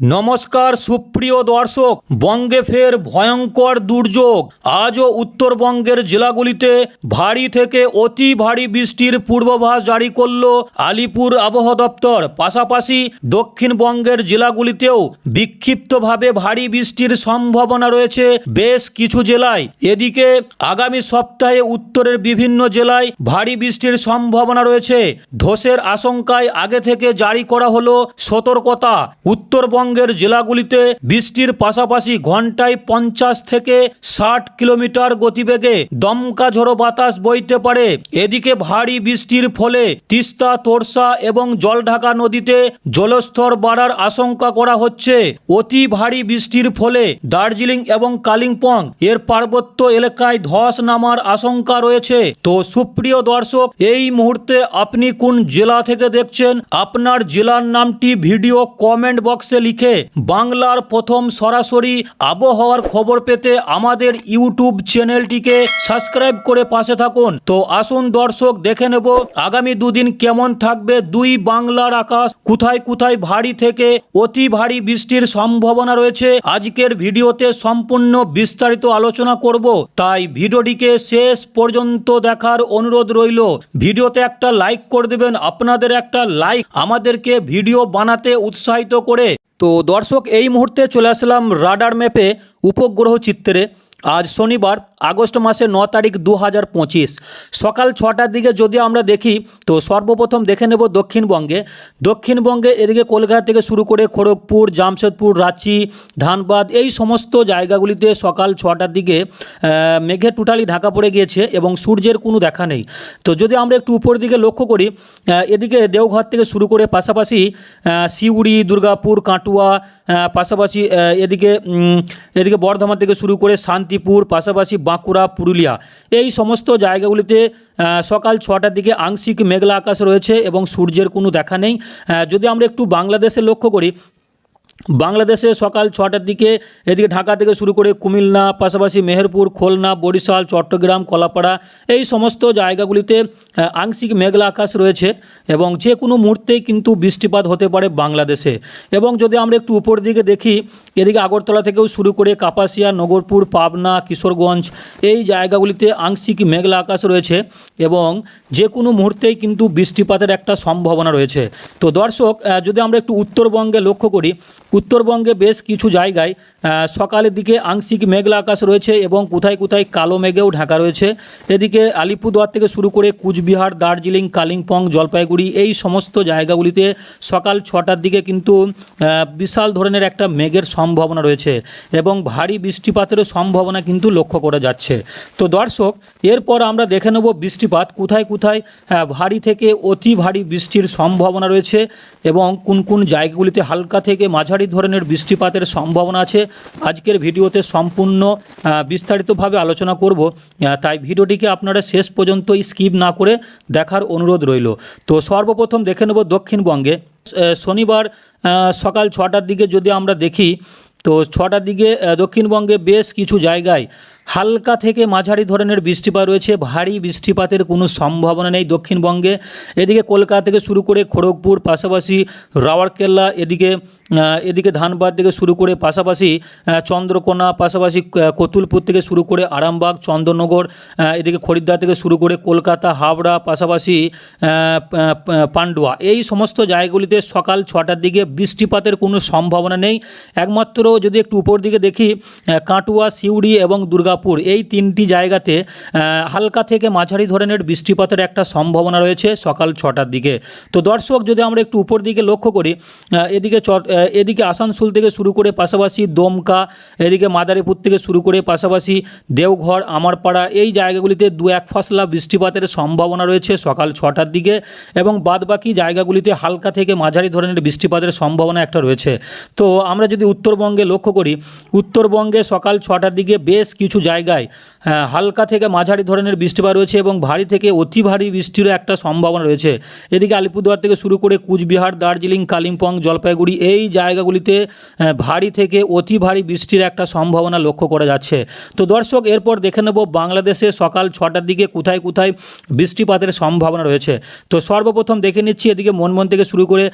নমস্কার সুপ্রিয় দর্শক, বঙ্গে ফের ভয়ঙ্কর দুর্যোগ। আজও উত্তরবঙ্গের জেলাগুলিতে ভারী থেকে অতি ভারী বৃষ্টির পূর্বাভাস জারি করল আলিপুর আবহাওয়া দপ্তর। পাশাপাশি দক্ষিণবঙ্গের জেলাগুলিতেও বিক্ষিপ্তভাবে ভারী বৃষ্টির সম্ভাবনা রয়েছে বেশ কিছু জেলায়। এদিকে আগামী সপ্তাহে উত্তরের বিভিন্ন জেলায় ভারী বৃষ্টির সম্ভাবনা রয়েছে। ধসের আশঙ্কায় আগে থেকে জারি করা হলো সতর্কতা। উত্তরবঙ্গের জেলাগুলিতে বৃষ্টির পাশাপাশি ঘন্টায় পঞ্চাশ থেকে ষাট কিলোমিটার গতিবেগে দমকা ঝড়ো বাতাস বইতে পারে। এদিকে ভারী বৃষ্টির ফলে তিস্তা, তোরসা এবং জলঢাকা নদীতে জলস্তর বাড়ার আশঙ্কা করা হচ্ছে। অতি ভারী বৃষ্টির ফলে দার্জিলিং এবং কালিম্পং এর পার্বত্য এলাকায় ধস নামার আশঙ্কা রয়েছে। তো সুপ্রিয় দর্শক, এই মুহূর্তে আপনি কোন জেলা থেকে দেখছেন? আপনার জেলার নামটি ভিডিও কমেন্ট বক্সে লিখে বাংলার প্রথম সরাসরি আবহাওয়ার খবর পেতে আমাদের ইউটিউব চ্যানেলটিকে সাবস্ক্রাইব করে পাশে থাকুন। তো আসুন দর্শক, দেখে নেব আগামী দুদিন কেমন থাকবে দুই বাংলার আকাশ। কোথায় কোথায় ভারী থেকে অতি ভারী বৃষ্টির সম্ভাবনা রয়েছে? আজকের ভিডিওতে সম্পূর্ণ বিস্তারিত আলোচনা করব। তাই ভিডিওটিকে শেষ পর্যন্ত দেখার অনুরোধ রইল। ভিডিওতে একটা লাইক করে দেবেন। আপনাদের একটা লাইক আমাদেরকে ভিডিও বানাতে উৎসাহিত করে তো দর্শক এই মুহূর্তে চলে আসলাম রাডার ম্যাপে উপগ্রহ চিত্রে। আজ শনিবার, আগস্ট মাসের ন তারিখ দু হাজার পঁচিশ। সকাল ছটার দিকে যদি আমরা দেখি, তো সর্বপ্রথম দেখে নেব দক্ষিণবঙ্গে। দক্ষিণবঙ্গে এদিকে কলকাতা থেকে শুরু করে খড়গপুর, জামশেদপুর, রাঁচি, ধানবাদ, এই সমস্ত জায়গাগুলিতে সকাল ছটার দিকে মেঘে টোটালি ঢাকা পড়ে গিয়েছে এবং সূর্যের কোনো দেখা নেই। তো যদি আমরা একটু উপর দিকে লক্ষ্য করি এদিকে দেওঘর থেকে শুরু করে পাশাপাশি সিউড়ি, দুর্গাপুর, কাটুয়া পাশাপাশি এদিকে এদিকে বর্ধমান থেকে শুরু করে শান্তিপুর পাশাপাশি বাঁকুড়া, পুরুলিয়া। এই সমস্ত জায়গাগুলিতে সকাল ছটার দিকে আংশিক মেঘলা আকাশ রয়েছে এবং সূর্যের কোনো দেখা নেই। যদি আমরা একটু বাংলাদেশে লক্ষ্য করি বাংলাদেশে সকাল ছটার দিকে এদিকে ঢাকা থেকে শুরু করে কুমিল্লা, পাশাপাশি মেহেরপুর, খুলনা, বরিশাল, চট্টগ্রাম, কলাপাড়া এই সমস্ত জায়গাগুলিতে আংশিক মেঘলা আকাশ রয়েছে এবং যে কোনো মুহূর্তেই কিন্তু বৃষ্টিপাত হতে পারে বাংলাদেশে। এবং যদি আমরা একটু উপর দিকে দেখি, এদিকে আগরতলা থেকেও শুরু করে কাপাসিয়া, নগরপুর, পাবনা, কিশোরগঞ্জ এই জায়গাগুলিতে আংশিক মেঘলা আকাশ রয়েছে এবং যে কোনো মুহূর্তেই কিন্তু বৃষ্টিপাতের একটা সম্ভাবনা রয়েছে। তো দর্শক যদি আমরা একটু উত্তরবঙ্গে লক্ষ্য করি উত্তরবঙ্গে বেশ কিছু জায়গায় সকালের দিকে আংশিক মেঘলা আকাশ রয়েছে এবং কোথায় কোথায় কালো মেঘেও ঢাকা রয়েছে। এদিকে আলিপুরদুয়ার থেকে শুরু করে কুচবিহার, দার্জিলিং, কালিম্পং, জলপাইগুড়ি এই সমস্ত জায়গাগুলিতে সকাল ছটার দিকে কিন্তু বিশাল ধরনের একটা মেঘের সম্ভাবনা রয়েছে এবং ভারী বৃষ্টিপাতেরও সম্ভাবনা কিন্তু লক্ষ্য করা যাচ্ছে। তো দর্শক, এরপর আমরা দেখে নেব বৃষ্টিপাত, কোথায় কোথায় ভারী থেকে অতি ভারী বৃষ্টির সম্ভাবনা রয়েছে এবং কোন কোন জায়গাগুলিতে হালকা থেকে মাঝারি ধরনের বৃষ্টিপাতের সম্ভাবনা আছে আজকের ভিডিওতে সম্পূর্ণ বিস্তারিতভাবে আলোচনা করব। তাই ভিডিওটিকে আপনারা শেষ পর্যন্ত স্কিপ না করে দেখার অনুরোধ রইল। তো সর্বপ্রথম দেখে নেব দক্ষিণবঙ্গে। শনিবার সকাল ছটার দিকে যদি আমরা দেখি, তো ছটার দিকে দক্ষিণবঙ্গে বেশ কিছু জায়গায় হালকা থেকে মাঝারি ধরনের বৃষ্টিপাত রয়েছে। ভারী বৃষ্টিপাতের কোনো সম্ভাবনা নেই দক্ষিণবঙ্গে। এদিকে কলকাতা থেকে শুরু করে খড়গপুর পাশাপাশি রাওয়ারকেল্লা এদিকে এদিকে ধানবাদ থেকে শুরু করে পাশাপাশি চন্দ্রকোনা পাশাপাশি কতুলপুর থেকে শুরু করে আরামবাগ চন্দননগর আহ, এদিকে খরিদ্দার থেকে শুরু করে কলকাতা হাওড়া পাশাপাশি পান্ডুয়া। এই সমস্ত জায়গাগুলিতে সকাল ছটার দিকে বৃষ্টিপাতের কোনো সম্ভাবনা নেই। একমাত্র যদি একটু উপর দিকে দেখি কাটুয়া সিউড়ি এবং দুর্গাপুর এই তিনটি জায়গাতে হালকা থেকে মাঝারি ধরনের বৃষ্টিপাতের একটা সম্ভাবনা রয়েছে সকাল ছটার দিকে। তো দর্শক, যদি আমরা একটু উপর দিকে লক্ষ্য করি এদিকে এদিকে আসানসোল থেকে শুরু করে পাশাপাশি দমকা, এদিকে মাদারীপুর থেকে শুরু করে পাশাপাশি দেওঘর, আমারপাড়া, এই জায়গাগুলিতে দু এক ফসলা বৃষ্টিপাতের সম্ভাবনা রয়েছে সকাল ছটার দিকে এবং বাদবাকি জায়গাগুলিতে হালকা থেকে মাঝারি ধরনের বৃষ্টিপাতের সম্ভাবনা একটা রয়েছে। তো আমরা যদি উত্তরবঙ্গে লক্ষ্য করি, উত্তরবঙ্গে সকাল ছটার দিকে বেশ কিছু জায়গায় আহ, হালকা থেকে মাঝারি ধরনের বৃষ্টিপাত রয়েছে এবং ভারী থেকে অতি ভারী বৃষ্টিরও একটা সম্ভাবনা রয়েছে। এদিকে আলিপুরদুয়ার থেকে শুরু করে কুচবিহার দার্জিলিং কালিম্পং জলপাইগুড়ি এই জায়গাগুলিতে ভারী থেকে অতি ভারী বৃষ্টির একটা সম্ভাবনা লক্ষ্য করা যাচ্ছে। তো দর্শক এরপর দেখে নেব বাংলাদেশে সকাল ছটার দিকে কোথায় কোথায় বৃষ্টিপাতের সম্ভাবনা রয়েছে। তো সর্বপ্রথম দেখে নিচ্ছি এদিকে মনমন থেকে শুরু করে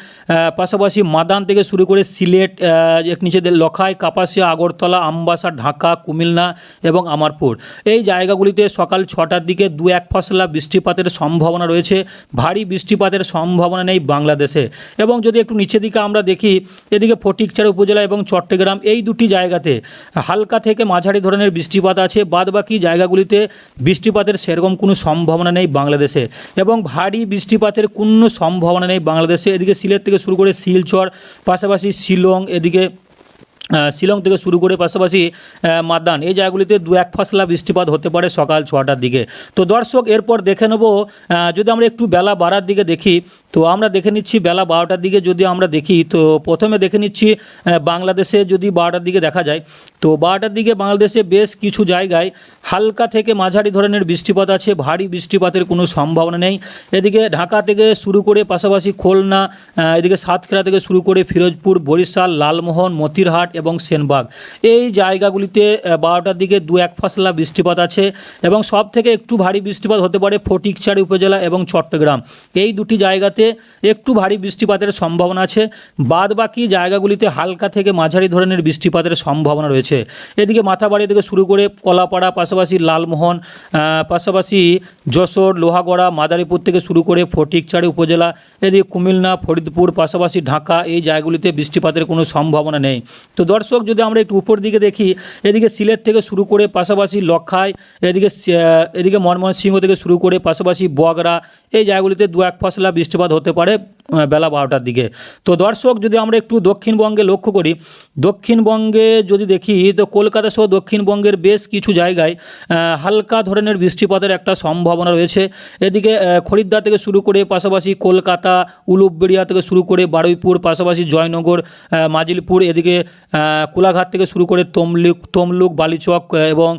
পাশাপাশি মাদান থেকে শুরু করে সিলেট আহ, এক নিচে দিয়ে লখাই কাপাসিয়া আগরতলা আমবাসা ঢাকা কুমিল্লা এবং আমারপুর। এই জায়গাগুলিতে সকাল ছটার দিকে দু এক ফসলা বৃষ্টিপাতের সম্ভাবনা রয়েছে। ভারী বৃষ্টিপাতের সম্ভাবনা নেই বাংলাদেশে। এবং যদি একটু নিচের দিকে আমরা দেখি, এদিকে ফটিকচার উপজেলা এবং চট্টগ্রাম, এই দুটি জায়গাতে হালকা থেকে মাঝারি ধরনের বৃষ্টিপাত আছে। বাদবাকি জায়গাগুলিতে বৃষ্টিপাতের সেরকম কোনো সম্ভাবনা নেই বাংলাদেশে। এবং ভারী বৃষ্টিপাতের কোনো সম্ভাবনা নেই বাংলাদেশে। এদিকে সিলেট থেকে শুরু করে শিলচর, পাশাপাশি শিলং, এদিকে শিলং থেকে শুরু করে পাশাপাশি মাদান, এই জায়গাগুলিতে দু এক ফসলা বৃষ্টিপাত হতে পারে সকাল ছটার দিকে। তো দর্শক, এরপর দেখে নেব যদি আমরা একটু বেলা বাড়ার দিকে দেখি, তো আমরা দেখে নিচ্ছি বেলা বারোটার দিকে যদি আমরা দেখি, তো প্রথমে দেখে নিচ্ছি বাংলাদেশে যদি বারোটার দিকে দেখা যায়, তো বারোটার দিকে বাংলাদেশে বেশ কিছু জায়গায় হালকা থেকে মাঝারি ধরনের বৃষ্টিপাত আছে, ভারী বৃষ্টিপাতের কোনো সম্ভাবনা নেই। এদিকে ঢাকা থেকে শুরু করে পাশাপাশি খুলনা এদিকে সাতক্ষীরা থেকে শুরু করে ফিরোজপুর, বরিশাল, লালমোহন, মতিরহাট এবং সেনবাগ। এই জায়গাগুলিতে বারোটার দিকে দু এক ফসলা বৃষ্টিপাত আছে এবং সব থেকে একটু ভারী বৃষ্টিপাত হতে পারে ফটিকচারি উপজেলা এবং চট্টগ্রাম। এই দুটি জায়গাতে একটু ভারী বৃষ্টিপাতের সম্ভাবনা আছে। বাদ বাকি জায়গাগুলিতে হালকা থেকে মাঝারি ধরনের বৃষ্টিপাতের সম্ভাবনা রয়েছে। এদিকে মাথাবাড়ি থেকে শুরু করে কলাপাড়া, পাশাপাশি লালমোহন পাশাপাশি যশোর, লোহাগড়া, মাদারীপুর থেকে শুরু করে ফটিকচারি উপজেলা, এদিকে কুমিল্লা, ফরিদপুর, পাশাপাশি ঢাকা, এই জায়গাগুলিতে বৃষ্টিপাতের কোনো সম্ভাবনা নেই। তো দর্শক যদি আমরা একটু উপর দিকে দেখি এদিকে সিলেট থেকে শুরু করে পাশাপাশি লক্ষাই এদিকে এদিকে ময়মনসিংহ থেকে শুরু করে পাশাপাশি বগরা এই জায়গাগুলিতে দু এক ফসলা বৃষ্টিপাত হতে পারে বেলা বারোটার দিকে। তো দর্শক যদি আমরা একটু দক্ষিণবঙ্গে লক্ষ্য করি দক্ষিণবঙ্গে যদি দেখি তো কলকাতা সহ দক্ষিণবঙ্গের বেশ কিছু জায়গায় হালকা ধরনের বৃষ্টিপাতের একটা সম্ভাবনা রয়েছে। এদিকে আহ, খরিদ্দার থেকে শুরু করে পাশাপাশি কলকাতা উলুবেড়িয়া থেকে শুরু করে বারুইপুর পাশাপাশি জয়নগর মাজিলপুর এদিকে কোলাঘাট থেকে শুরু করে তমলুক তমলুক, বালিচক এবং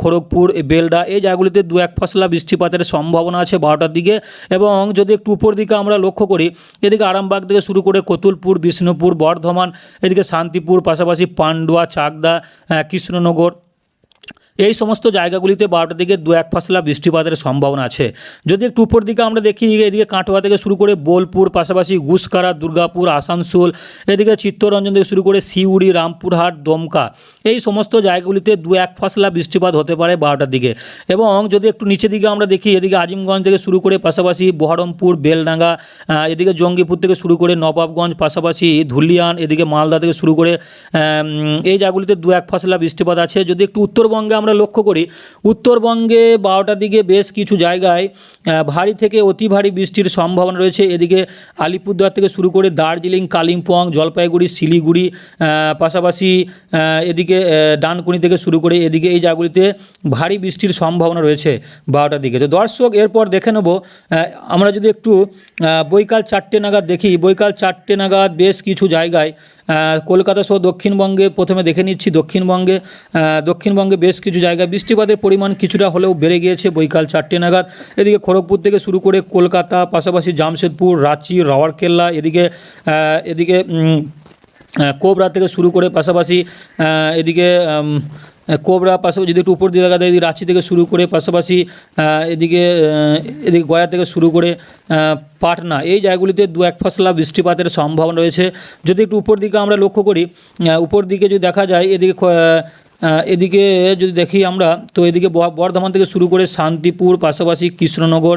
খড়গপুর, বেলডা, এই জায়গাগুলিতে দু এক ফসলা বৃষ্টিপাতের সম্ভাবনা আছে বারোটার দিকে। এবং যদি একটু উপর দিকে আমরা লক্ষ্য করি, এদিকে আরামবাগ থেকে শুরু করে কতুলপুর, বিষ্ণুপুর, বর্ধমান, এদিকে শান্তিপুর, পাশাপাশি পান্ডুয়া, চাকদা কৃষ্ণনগর এই সমস্ত জায়গাগুলিতে বারোটার দিকে দু এক ফসলা বৃষ্টিপাতের সম্ভাবনা আছে। যদি একটু উপর দিকে আমরা দেখি, এদিকে কাটোয়া থেকে শুরু করে বোলপুর, পাশাপাশি গুসকারা দুর্গাপুর, আসানসোল, এদিকে চিত্তরঞ্জন থেকে শুরু করে সিউড়ি, রামপুরহাট, দমকা, এই সমস্ত জায়গাগুলিতে দু এক ফসলা বৃষ্টিপাত হতে পারে বারোটার দিকে। এবং যদি একটু নিচের দিকে আমরা দেখি, এদিকে আজিমগঞ্জ থেকে শুরু করে, পাশাপাশি বহরমপুর, বেলডাঙ্গা এদিকে জঙ্গিপুর থেকে শুরু করে নবাবগঞ্জ, পাশাপাশি ধুলিয়ান, এদিকে মালদা থেকে শুরু করে এই জায়গাগুলিতে দু এক ফসলা বৃষ্টিপাত আছে। যদি একটু উত্তরবঙ্গে আমরা লক্ষ্য করি, উত্তরবঙ্গে বারোটার দিকে বেশ কিছু জায়গায় ভারী থেকে অতি ভারী বৃষ্টির সম্ভাবনা রয়েছে। এদিকে আলিপুরদুয়ার থেকে শুরু করে দার্জিলিং, কালিম্পং, জলপাইগুড়ি, শিলিগুড়ি পাশাপাশি এদিকে ডানকুনি থেকে শুরু করে এদিকে এই জায়গাগুলিতে ভারী বৃষ্টির সম্ভাবনা রয়েছে বারোটার দিকে। তো দর্শক, এরপর দেখে নেব আমরা যদি একটু বৈকাল চারটে নাগাদ দেখি, বৈকাল চারটে নাগাদ বেশ কিছু জায়গায় কলকাতা সহ দক্ষিণবঙ্গে প্রথমে দেখে নিচ্ছি দক্ষিণবঙ্গে দক্ষিণবঙ্গে বেশ কিছু জায়গায় বৃষ্টিপাতের পরিমাণ কিছুটা হলেও বেড়ে গিয়েছে, বৈকাল চারটে নাগাদ। এদিকে খড়গপুর থেকে শুরু করে কলকাতা, পাশাপাশি জামশেদপুর, রাঁচি, রাওয়ারকেল্লা, এদিকে এদিকে কোবরা থেকে শুরু করে পাশাপাশি এদিকে কোবরা পাশাপাশি যদি একটু উপর দিয়ে দেখা যায় এদিকে রাঁচি থেকে শুরু করে পাশাপাশি এদিকে এদিকে গয়া থেকে শুরু করে পাটনা, এই জায়গাগুলিতে দু এক ফসলা বৃষ্টিপাতের সম্ভাবনা রয়েছে। যদি একটু উপর দিকে আমরা লক্ষ্য করি উপর দিকে যদি দেখা যায়, এদিকে এদিকে যদি দেখি আমরা, তো এদিকে বর্ধমান থেকে শুরু করে শান্তিপুর, পাশাপাশি কৃষ্ণনগর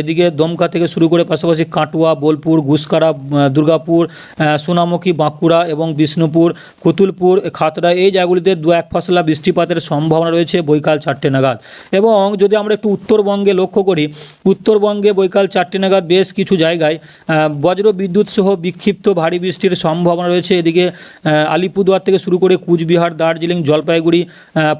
এদিকে দমকা থেকে শুরু করে পাশাপাশি কাটুয়া, বোলপুর গুসকারা দুর্গাপুর সোনামুখী, বাঁকুড়া এবং বিষ্ণুপুর, কুতুলপুর, খাতড়া, এই জায়গাগুলিতে দু, এক ফসলা বৃষ্টিপাতের সম্ভাবনা রয়েছে বৈকাল চারটে নাগাদ। এবং যদি আমরা একটু উত্তরবঙ্গে লক্ষ্য করি, উত্তরবঙ্গে বৈকাল চারটে নাগাদ বেশ কিছু জায়গায় বজ্র বিদ্যুৎ সহ বিক্ষিপ্ত ভারী বৃষ্টির সম্ভাবনা রয়েছে। এদিকে আলিপুরদুয়ার থেকে শুরু করে কুচবিহার, দার্জিলিং জলপাইগুড়ি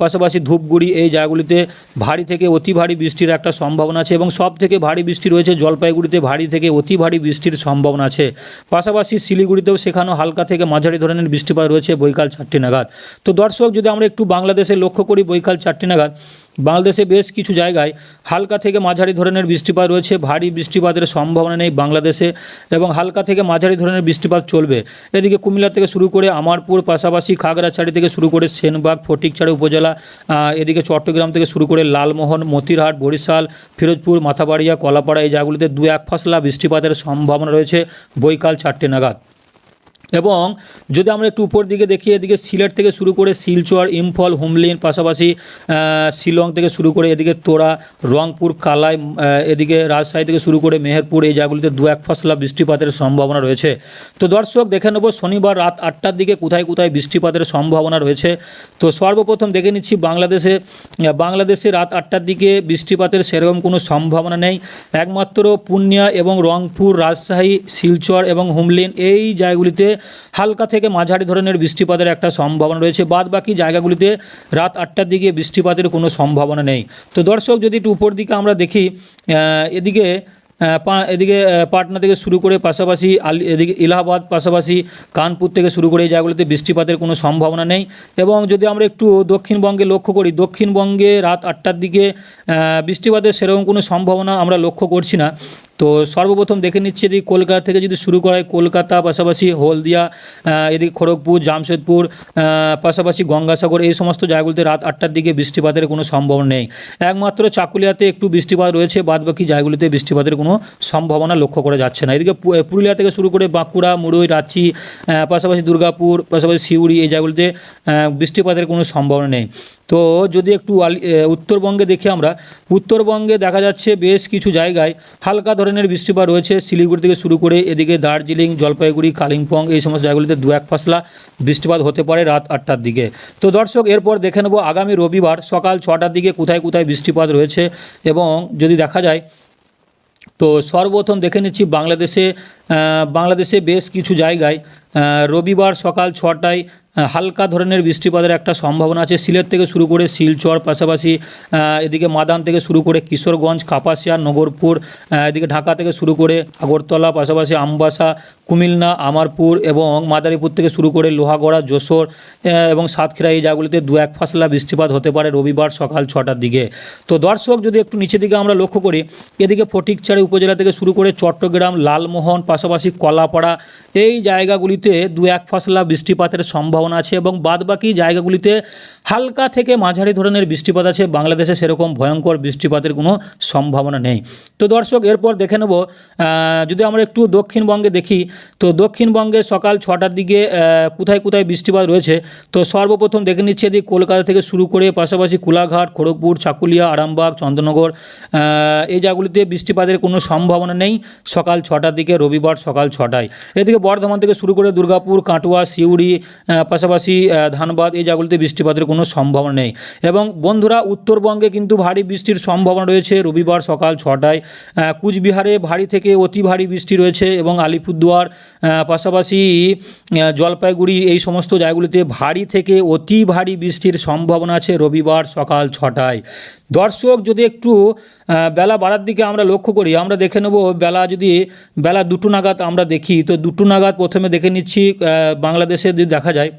পাশাপাশি ধূপগুড়ি, এই জায়গাগুলিতে ভারী থেকে অতি ভারী বৃষ্টির একটা সম্ভাবনা আছে এবং সব থেকে ভারী বৃষ্টি রয়েছে জলপাইগুড়িতে ভারী থেকে অতি ভারী বৃষ্টির সম্ভাবনা আছে। পাশাপাশি শিলিগুড়িতেও সেখানেও হালকা থেকে মাঝারি ধরনের বৃষ্টিপাত রয়েছে বৈকাল চারটি নাগাদ। তো দর্শক, যদি আমরা একটু বাংলাদেশে লক্ষ্য করি বৈকাল চারটি নাগাদ বাংলাদেশে বেশ কিছু জায়গায় হালকা থেকে মাঝারি ধরনের বৃষ্টিপাত রয়েছে। ভারী বৃষ্টিপাতের সম্ভাবনা নেই বাংলাদেশে এবং হালকা থেকে মাঝারি ধরনের বৃষ্টিপাত চলবে। এদিকে কুমিল্লা থেকে শুরু করে আমারপুর, পাশাপাশি খাগড়াছড়ি থেকে শুরু করে সেনবাগ, ফটিকছড়ি উপজেলা এদিকে চট্টগ্রাম থেকে শুরু করে লালমোহন, মতিরহাট, বরিশাল, ফিরোজপুর, মাথাবাড়িয়া, কলাপাড়া, এই জায়গাগুলিতে দু এক ফসলা বৃষ্টিপাতের সম্ভাবনা রয়েছে। বৈকাল চারটে নাগাদ। এবং যদি আমরা একটু উপর দিকে দেখি, এদিকে সিলেট থেকে শুরু করে শিলচর, ইম্ফল, হুমলিন, পাশাপাশি শিলং থেকে শুরু করে এদিকে তোরা, রংপুর, কালাই এদিকে রাজশাহী থেকে শুরু করে মেহেরপুর, এই জায়গাগুলিতে দু এক ফসলা বৃষ্টিপাতের সম্ভাবনা রয়েছে। তো দর্শক, দেখে নেব শনিবার রাত আটটার দিকে কোথায় কোথায় বৃষ্টিপাতের সম্ভাবনা রয়েছে। তো সর্বপ্রথম দেখে নিচ্ছি বাংলাদেশে বাংলাদেশে রাত আটটার দিকে বৃষ্টিপাতের সেরকম কোনো সম্ভাবনা নেই। একমাত্র পূর্ণিয়া এবং রংপুর, রাজশাহী, শিলচর এবং হুমলিন এই জায়গাগুলিতে হালকা থেকে মাঝারি ধরনের বৃষ্টিপাতের একটা সম্ভাবনা রয়েছে। বাদ বাকি জায়গাগুলিতে রাত আটটার দিকে বৃষ্টিপাতের কোনো সম্ভাবনা নেই। তো দর্শক, যদি একটু উপর দিকে আমরা দেখি এদিকে এদিকে পাটনা থেকে শুরু করে পাশাপাশি আলি, এদিকে ইলাহাবাদ পাশাপাশি কানপুর থেকে শুরু করে এই জায়গাগুলিতে বৃষ্টিপাতের কোনো সম্ভাবনা নেই। এবং যদি আমরা একটু দক্ষিণবঙ্গে লক্ষ্য করি, দক্ষিণবঙ্গে রাত আটটার দিকে বৃষ্টিপাতের সেরকম কোনো সম্ভাবনা আমরা লক্ষ্য করছি না। তো সর্বপ্রথম দেখে নিচ্ছি এদিকে কলকাতা থেকে যদি শুরু করা হয়, কলকাতা, পাশাপাশি হলদিয়া এদিকে খড়গপুর, জামশেদপুর পাশাপাশি গঙ্গাসাগর, এই সমস্ত জায়গাগুলিতে রাত আটটার দিকে বৃষ্টিপাতের কোনো সম্ভাবনা নেই। একমাত্র চাকুলিয়াতে একটু বৃষ্টিপাত রয়েছে, বাদবাকি জায়গাগুলিতে বৃষ্টিপাতের কোনো সম্ভাবনা লক্ষ্য করা যাচ্ছে না। এদিকে পুরুলিয়া থেকে শুরু করে বাঁকুড়া, মুড়ুই, রাঁচি পাশাপাশি দুর্গাপুর, পাশাপাশি সিউড়ি, এই জায়গাগুলিতে বৃষ্টিপাতের কোনো সম্ভাবনা নেই। তো যদি একটু উত্তরবঙ্গে দেখি আমরা, উত্তরবঙ্গে দেখা যাচ্ছে বেশ কিছু জায়গায় হালকা ধরনের বৃষ্টিপাত রয়েছে। শিলিগুড়ি থেকে শুরু করে এদিকে দার্জিলিং, জলপাইগুড়ি, কালিম্পং এই সমস্ত জায়গাগুলিতে দু এক ফসলা বৃষ্টিপাত হতে পারে রাত আটটার দিকে। তো দর্শক, এরপর দেখে নেব আগামী রবিবার সকাল ছটার দিকে কোথায় কোথায় বৃষ্টিপাত রয়েছে এবং যদি দেখা যায়, তো সর্বপ্রথম দেখে নিচ্ছি বাংলাদেশে বাংলাদেশে বেশ কিছু জায়গায় রবিবার সকাল ছটায় হালকা ধরনের বৃষ্টিপাতের একটা সম্ভাবনা আছে। সিলেট থেকে শুরু করে শিলচর, পাশাপাশি এদিকে মাদান থেকে শুরু করে কিশোরগঞ্জ, কাপাসিয়া, নগরপুর এদিকে ঢাকা থেকে শুরু করে আগরতলা, পাশাপাশি আমবাসা, কুমিল্লা, আমারপুর এবং মাদারীপুর থেকে শুরু করে লোহাগড়া, যশোর এবং সাতক্ষীরা এই জায়গাগুলিতে দু এক ফাসলা বৃষ্টিপাত হতে পারে রবিবার সকাল ছটার দিকে। তো দর্শক, যদি একটু নিচের দিকে আমরা লক্ষ্য করি, এদিকে ফটিকছড়ি উপজেলা থেকে শুরু করে চট্টগ্রাম, লালমোহন, পাশাপাশি কলাপাড়া, এই জায়গাগুলিতে দু এক ফসলা বৃষ্টিপাতের সম্ভাবনা আছে এবং বাদবাকি জায়গাগুলিতে হালকা থেকে মাঝারি ধরনের বৃষ্টিপাত আছে। বাংলাদেশে সেরকম ভয়ঙ্কর বৃষ্টিপাতের কোনো সম্ভাবনা নেই। তো দর্শক, এরপর দেখে নেব যদি আমরা একটু দক্ষিণবঙ্গে দেখি, তো দক্ষিণবঙ্গে সকাল ছটার দিকে কোথায় কোথায় বৃষ্টিপাত রয়েছে? তো সর্বপ্রথম দেখে নিচ্ছে এদিকে কলকাতা থেকে শুরু করে পাশাপাশি কোলাঘাট, খড়গপুর, চাকুলিয়া, আরামবাগ, চন্দ্রনগর এই জায়গাগুলিতে বৃষ্টিপাতের কোনো সম্ভাবনা নেই সকাল ছটার দিকে, রবিবার সকাল ছটায়। এদিকে বর্ধমান থেকে শুরু করে দুর্গাপুর, কাটোয়া, সিউড়ি পাশাপাশি ধানবাদ এই জায়গাগুলিতে বৃষ্টিপাতের কোনো সম্ভাবনা নেই। এবং বন্ধুরা, উত্তরবঙ্গে কিন্তু ভারী বৃষ্টির সম্ভাবনা রয়েছে। রবিবার সকাল ছটায় কুচবিহারে ভারী থেকে অতি ভারী বৃষ্টি রয়েছে এবং আলিপুরদুয়ার পাশাপাশি জলপাইগুড়ি এই সমস্ত জায়গাগুলিতে ভারী থেকে অতি ভারী বৃষ্টির সম্ভাবনা আছে রবিবার সকাল ছটায়। দর্শক, যদি একটু বেলা বাড়ার দিকে আমরা লক্ষ্য করি, আমরা দেখে নেব, বেলা যদি, বেলা দুটো নাগাদ আমরা দেখি, তো দুটো নাগাদ প্রথমে দেখে নিচ্ছি আহ, বাংলাদেশে যদি দেখা যায়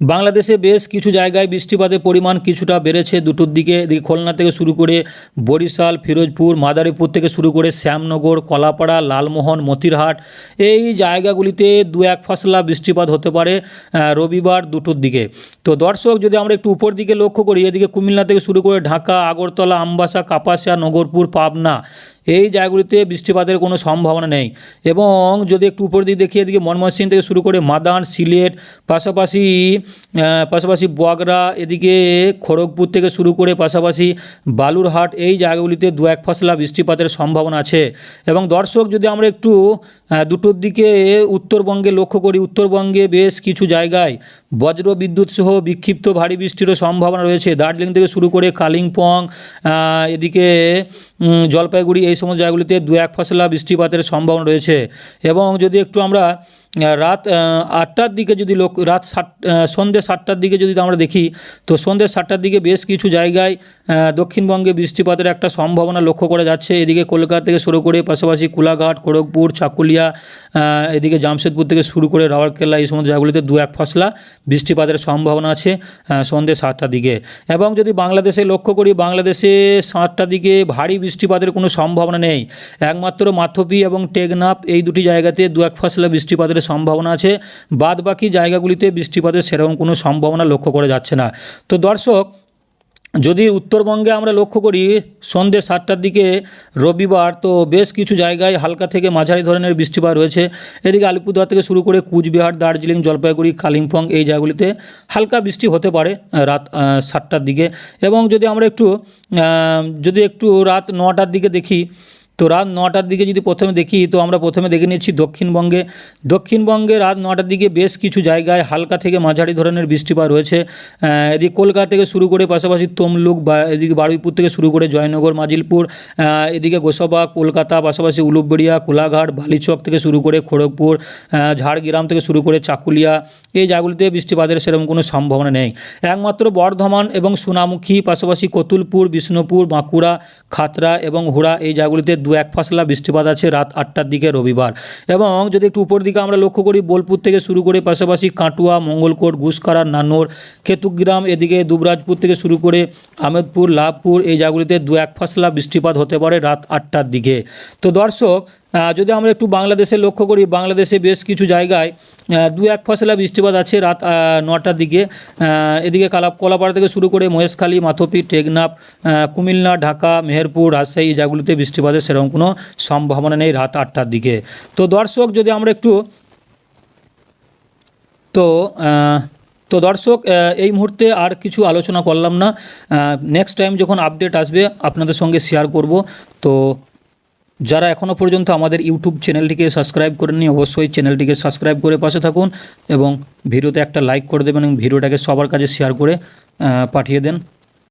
বাংলাদেশে বেশ কিছু জায়গায় বৃষ্টিপাতের পরিমাণ কিছুটা বেড়েছে। দুটোর দিকে খুলনা থেকে শুরু করে বরিশাল ফিরোজপুর মাদারীপুর থেকে শুরু করে শ্যামনগর কলাপাড়া লালমোহন মতিরহাট এই জায়গাগুলিতে দু এক ফসলা বৃষ্টিপাত হতে পারে রবিবার দুটোর দিকে। তো দর্শক যদি আমরা একটু উপর দিকে লক্ষ্য করি এদিকে কুমিল্লা থেকে শুরু করে ঢাকা আগরতলা আমবাসা কাপাসিয়া নগরপুর পাবনা এই জায়গাগুলিতে বৃষ্টিপাতের কোনো সম্ভাবনা নেই। এবং যদি একটু উপর দিকে দেখি এদিকে ময়মনসিংহ থেকে শুরু করে মাদান, সিলেট, পাশাপাশি পাশাপাশি বগরা এদিকে খড়গপুর থেকে শুরু করে পাশাপাশি বালুরহাট, এই জায়গাগুলিতে দু এক ফসলা বৃষ্টিপাতের সম্ভাবনা আছে। এবং দর্শক, যদি আমরা একটু দুটোর দিকে উত্তরবঙ্গে লক্ষ্য করি, উত্তরবঙ্গে বেশ কিছু জায়গায় বজ্র বিদ্যুৎ সহ বিক্ষিপ্ত ভারী বৃষ্টিরও সম্ভাবনা রয়েছে। দার্জিলিং থেকে শুরু করে কালিম্পং এদিকে জলপাইগুড়ি, এই সমস্ত জায়গাগুলিতে দু এক ফসলা বৃষ্টিপাতের সম্ভাবনা রয়েছে। এবং যদি একটু আমরা রাত আটটার দিকে যদি লোক, রাত সাত সন্ধ্যে সাতটার দিকে যদি আমরা দেখি, তো সন্ধ্যে সাতটার দিকে বেশ কিছু জায়গায় দক্ষিণবঙ্গে বৃষ্টিপাতের একটা সম্ভাবনা লক্ষ্য করা যাচ্ছে। এদিকে কলকাতা থেকে শুরু করে পাশাপাশি কোলাঘাট, খড়গপুর, চাকুলিয়া এদিকে জামশেদপুর থেকে শুরু করে রাওয়ারকেল্লা এই সমস্ত জায়গাগুলিতে দু এক ফসলা বৃষ্টিপাতের সম্ভাবনা আছে সন্ধ্যে সাতটার দিকে। এবং যদি বাংলাদেশে লক্ষ্য করি, বাংলাদেশে সাতটার দিকে ভারী বৃষ্টিপাতের কোনো সম্ভাবনা নেই। একমাত্র মাথপি এবং টেকনাফ এই দুটি জায়গাতে দু এক ফসলা বৃষ্টিপাতের সম্ভাবনা আছে। বাদ বাকি জায়গাগুলিতে বৃষ্টিপাতের সেরকম কোনো সম্ভাবনা লক্ষ্য করা যাচ্ছে না। তো দর্শক, যদি উত্তরবঙ্গে আমরা লক্ষ্য করি, সন্ধ্যে সাতটার দিকে রবিবার, তো বেশ কিছু জায়গায় হালকা থেকে মাঝারি ধরনের বৃষ্টিপাত রয়েছে। এদিকে আলিপুরদুয়ার থেকে শুরু করে কুচবিহার, দার্জিলিং, জলপাইগুড়ি, কালিম্পং এই জায়গাগুলিতে হালকা বৃষ্টি হতে পারে রাত সাতটার দিকে। এবং যদি আমরা একটু যদি একটু রাত নটার দিকে দেখি তো রাত নটার দিকে যদি প্রথমে দেখি, তো আমরা প্রথমে দেখে নিচ্ছি দক্ষিণবঙ্গে। দক্ষিণবঙ্গে রাত নটার দিকে বেশ কিছু জায়গায় হালকা থেকে মাঝারি ধরনের বৃষ্টিপাত রয়েছে। এদিকে কলকাতা থেকে শুরু করে পাশাপাশি তমলুক বা এদিকে বারুইপুর থেকে শুরু করে জয়নগর, মাজিলপুর এদিকে গোসাবা কলকাতা, পাশাপাশি উলুবেড়িয়া, কোলাঘাট, বালিচক থেকে শুরু করে খড়গপুর ঝাড়গ্রাম থেকে শুরু করে চাকুলিয়া, এই জায়গাগুলিতে বৃষ্টিপাতের সেরকম কোনো সম্ভাবনা নেই। একমাত্র বর্ধমান এবং সোনামুখী, পাশাপাশি কতুলপুর, বিষ্ণুপুর, বাঁকুড়া, খাতরা এবং হুড়া এই জায়গাগুলিতে দু এক ফাসলা বৃষ্টিপাত আছে রাত আটটার দিকে রবিবার। এবং যদি একটু উপর দিকে আমরা লক্ষ্য করি, বোলপুর থেকে শুরু করে পাশাপাশি কাটুয়া, মঙ্গলকোট গুসকারা নানোর কেতুগ্রাম এদিকে দুবরাজপুর থেকে শুরু করে আমেদপুর লাভপুর এই জায়গাগুলিতে দু এক ফাসলা বৃষ্টিপাত হতে পারে রাত আটটার দিকে। তো দর্শক যদি আমরা একটু বাংলাদেশে লক্ষ্য করি, বাংলাদেশে বেশ কিছু জায়গায় দু এক ফসলা বৃষ্টিপাত আছে রাত নটার দিকে। এদিকে কালা, কলাপাড়া থেকে শুরু করে মহেশখালী মাথপি টেকনাফ কুমিল্লা, ঢাকা, মেহেরপুর, রাজশাহী এই জায়গাগুলিতে বৃষ্টিপাতের সেরকম কোনো সম্ভাবনা নেই রাত আটটার দিকে। তো দর্শক, যদি আমরা একটু তো তো দর্শক এই মুহূর্তে আর কিছু আলোচনা করলাম না। নেক্সট টাইম যখন আপডেট আসবে, আপনাদের সঙ্গে শেয়ার করব। তো যারা এখনও পর্যন্ত আমাদের ইউটিউব চ্যানেলটিকে সাবস্ক্রাইব করেননি, অবশ্যই চ্যানেলটিকে সাবস্ক্রাইব করে পাশে থাকুন এবং ভিডিওতে একটা লাইক করে দেবেন এবং ভিডিওটাকে সবার কাছে শেয়ার করে পাঠিয়ে দেন।